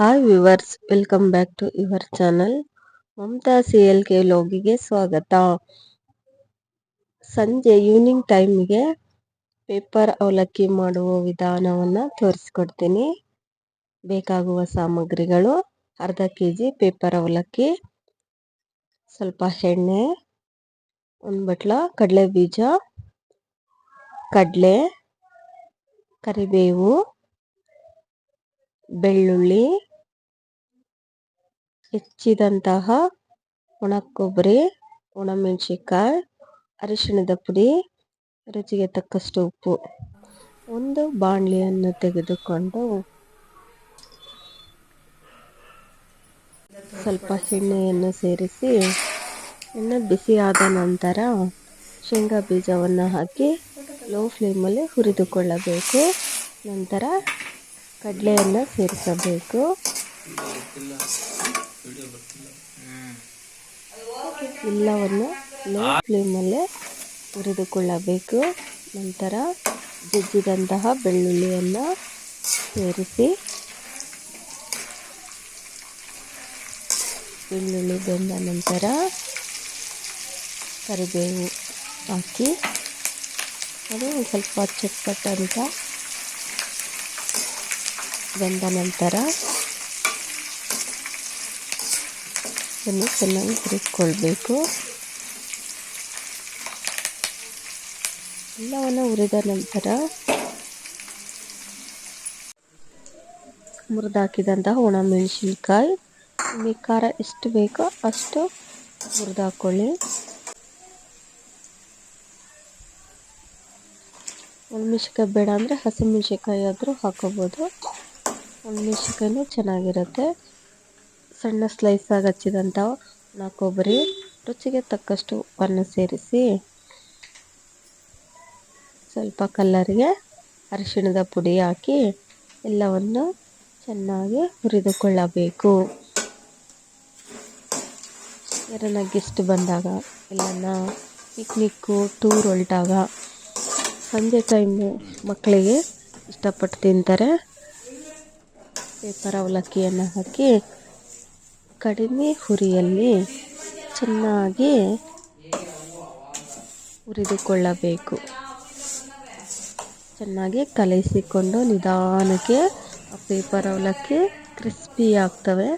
Hi viewers welcome back to your channel Mamata C L K ಲೋಗಿಗೆ ಸ್ವಾಗತ. ಸಂಜೆ evening ಟೈಮ್ಗೆ paper ಅವಲಕ್ಕಿ ಮಾಡುವ ವಿಧಾನವನ್ನು ತೋರಿಸ್ಕೊಡ್ತೀನಿ. ಬೇಕಾಗುವ ಸಾಮಗ್ರಿಗಳು, ಅರ್ಧ ಕೆ ಜಿ ಪೇಪರ್ ಅವಲಕ್ಕಿ, ಸ್ವಲ್ಪ ಎಣ್ಣೆ, ಒಂದು ಬಟ್ಲ, ಕಡಲೆ ಬೀಜ, ಕಡಲೆ, ಕರಿಬೇವು, ಬೆಳ್ಳುಳ್ಳಿ ಹೆಚ್ಚಿದಂತಹ ಒಣ ಕೊಬ್ಬರಿ ಒಣಮೆಣಸಿನ್ಕಾಯಿ, ಅರಿಶಿಣದ ಪುಡಿ, ರುಚಿಗೆ ತಕ್ಕಷ್ಟು ಉಪ್ಪು. ಒಂದು ಬಾಣಲಿಯನ್ನು ತೆಗೆದುಕೊಂಡು ಸ್ವಲ್ಪ ಎಣ್ಣೆಯನ್ನು ಸೇರಿಸಿ ಇನ್ನು ಬಿಸಿಯಾದ ನಂತರ ಶೇಂಗಾ ಬೀಜವನ್ನು ಹಾಕಿ ಲೋ ಫ್ಲೇಮಲ್ಲಿ ಹುರಿದುಕೊಳ್ಳಬೇಕು. ನಂತರ ಕಡಲೆಯನ್ನು ಸೇರಿಸಬೇಕು. ಎಲ್ಲವನ್ನು ಲೋ ಫ್ಲೇಮಲ್ಲೇ ಹುರಿದುಕೊಳ್ಳಬೇಕು ನಂತರ ಜಜ್ಜಿದಂತಹ ಬೆಳ್ಳುಳ್ಳಿಯನ್ನು ಸೇರಿಸಿ. ಬೆಳ್ಳುಳ್ಳಿ ಬೆಂದ ನಂತರ ಕರಿಬೇವು ಹಾಕಿ. ಅದು ಸ್ವಲ್ಪ ಚಟ್ಪಟ್ಟಂತ ಬೆಂದ ನಂತರ ಇದನ್ನು ಚೆನ್ನಾಗಿ ಹುರಿದುಕೊಳ್ಬೇಕು. ಎಲ್ಲವನ್ನು ಹುರಿದ ನಂತರ ಮುರಿದಾಕಿದಂತಹ ಒಣಮೆಣಸಿನ್ಕಾಯಿ. ನಿಮಗೆ ಖಾರ ಎಷ್ಟು ಬೇಕೋ ಅಷ್ಟು ಹುರಿದಾಕೊಳ್ಳಿ ಒಣಮೆಣಸಿನ್ಕಾಯಿ ಬೇಡ ಅಂದರೆ ಹಸಿಮೆಣಸಿನ್ಕಾಯಿ ಆದರೂ ಹಾಕೋಬೋದು. ಒಣಮೆಣಸಿನ್ಕಾಯಿನೂ ಚೆನ್ನಾಗಿರುತ್ತೆ. ಸಣ್ಣ ಸ್ಲೈಸಾಗಿ ಹಚ್ಚಿದಂಥ ನಾ ಕೊಬ್ಬರಿ, ರುಚಿಗೆ ತಕ್ಕಷ್ಟು ಉಪ್ಪನ್ನು ಸೇರಿಸಿ ಸ್ವಲ್ಪ ಕಲ್ಲರಿಗೆ ಅರಿಶಿಣದ ಪುಡಿ ಹಾಕಿ ಎಲ್ಲವನ್ನು ಚೆನ್ನಾಗಿ ಹುರಿದುಕೊಳ್ಳಬೇಕು. ಯಾರನ್ನ ಗೆಸ್ಟ್ ಬಂದಾಗ ಎಲ್ಲನ ಪಿಕ್ನಿಕ್ಕು ಟೂರ್ ಹೊರಟಾಗ ಸಂಜೆ ಟೈಮು ಮಕ್ಕಳಿಗೆ ಇಷ್ಟಪಟ್ಟು ತಿಂತಾರೆ. ಪೇಪರ್ ಅವಲಕ್ಕಿಯನ್ನು ಹಾಕಿ ಕಡಿಮೆ ಹುರಿಯಲ್ಲಿ ಚೆನ್ನಾಗಿ ಹುರಿದುಕೊಳ್ಳಬೇಕು. ಚೆನ್ನಾಗಿ ಕಲಿಸಿಕೊಂಡು ನಿಧಾನಕ್ಕೆ ಪೇಪರ್ ಅವಲಕ್ಕಿ ಕ್ರಿಸ್ಪಿ ಆಗ್ತವೆ.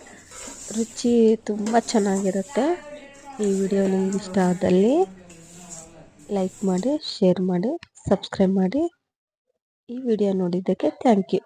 ರುಚಿ ತುಂಬ ಚೆನ್ನಾಗಿರುತ್ತೆ. ಈ ವಿಡಿಯೋ ನಿಮ್ಗೆ ಇಷ್ಟ ಆದಲ್ಲಿ ಲೈಕ್ ಮಾಡಿ ಶೇರ್ ಮಾಡಿ ಸಬ್ಸ್ಕ್ರೈಬ್ ಮಾಡಿ. ಈ ವಿಡಿಯೋ ನೋಡಿದ್ದಕ್ಕೆ ಥ್ಯಾಂಕ್ ಯು